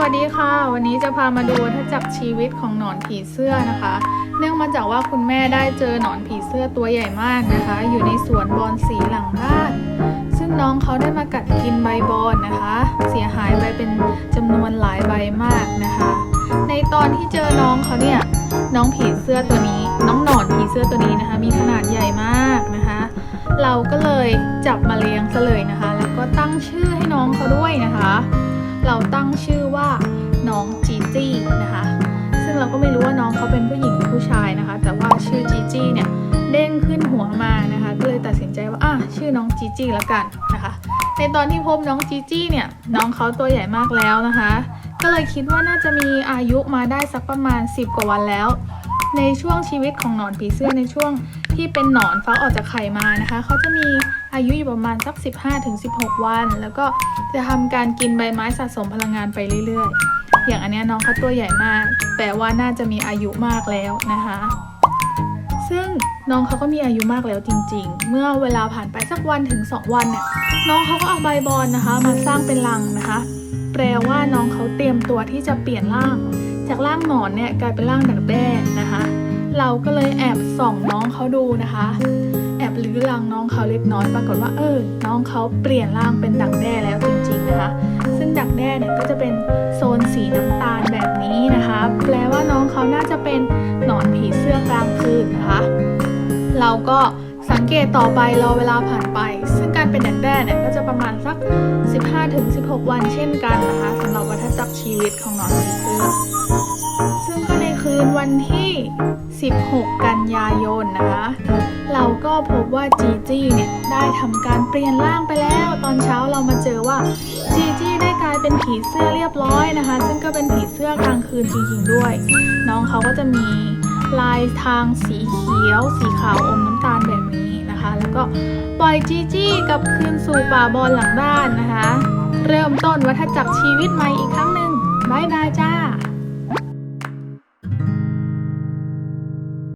วัสดีค่ะ วันนี้จะพามาดูวัฏจักชีวิตของหนอนผีเสื้อนะคะ เนื่องมาจากว่าคุณแม่ได้เจอหนอนผีเสื้อตัวใหญ่มากนะคะ อยู่ในสวนบอนสีหลังบ้าน ซึ่งน้องเขาได้มากัดกินใบบอนนะคะ เสียหายไปเป็นจำนวนหลายใบมากนะคะ ในตอนที่เจอน้องเขาเนี่ยน้องผีเสื้อตัวนี้ น้องหนอนผีเสื้อตัวนี้นะคะ มีขนาดใหญ่มากนะคะ เราก็เลยจับมาเลี้ยงซะเลยนะคะ แล้วก็ตั้งชื่อให้น้องเขาด้วยนะคะ เราตั้งชื่อว่าน้องจีจี้นะคะ ซึ่งเราก็ไม่รู้ว่าน้องเขาเป็นผู้หญิงหรือผู้ชายนะคะ แต่ว่าชื่อจีจี้เนี่ยเด้งขึ้นหัวมานะคะ ก็เลยตัดสินใจว่าอะชื่อน้องจีจี้ละกันนะคะ ในตอนที่พบน้องจีจี้เนี่ยน้องเขาตัวใหญ่มากแล้วนะคะ ก็เลยคิดว่าน่าจะมีอายุมาได้สักประมาณ 10 กว่าวันแล้ว ในช่วงชีวิตของหนอนผีเสื้อในช่วงที่เป็นหนอนฟักออกจากไข่มานะคะเขาจะมีอายุอยู่ประมาณสัก 15-16 วัน แล้วก็จะทำการกินใบไม้สะสมพลังงานไปเรื่อยๆ อย่างอันเนี้ยน้องเขาตัวใหญ่มากแต่ว่าน่าจะมีอายุมากแล้วนะคะ ซึ่งน้องเขาก็มีอายุมากแล้วจริง ๆ เมื่อเวลาผ่านไปสักวันถึง 2 วันเนี่ยน้องเขาก็เอาใบบอลนะคะมาสร้างเป็นรังนะคะ แปลว่าน้องเขาเตรียมตัวที่จะเปลี่ยนร่าง จากร่างหนอนเนี่ยกลายเป็นร่างดักแด้นะคะ เราก็เลยแอบส่องน้องเขาดูนะคะ แอบลื้อรังน้องเขาเล็กน้อยปรากฏว่าเออ น้องเขาเปลี่ยนร่างเป็นดักแด้แล้วจริงๆนะคะ ซึ่งดักแด้เนี่ยก็จะเป็นโซนสีน้ำตาลแบบนี้นะคะ แปลว่าน้องเขาน่าจะเป็นหนอนผีเสื้อกลางคืนนะคะ เราก็สังเกตต่อไปรอเวลาผ่านไป ซึ่งการเป็นดักแด้เนี่ยก็จะประมาณสัก 15-16 วันเช่นกันนะคะสำหรับวัฏจักร ชีวิตของหนอนผีเสื้อซึ่งก็ในคืนวันที่ 16 กันยายนนะคะ เราก็พบว่าจีจี้เนี่ยได้ทำการเปลี่ยนร่างไปแล้ว ตอนเช้าเรามาเจอว่าจีจี้ได้กลายเป็นผีเสื้อเรียบร้อยนะคะ ซึ่งก็เป็นผีเสื้อกลางคืนจริงๆด้วย น้องเขาก็จะมีลายทางสีเขียว สีขาวอมน้ำตาล ยจีจี้กับคืนสู่ป่าบอลหลังบ้านนะคะ เริ่มต้นวัฏจักรชีวิตใหม่อีกครั้งหนึ่งบายบาย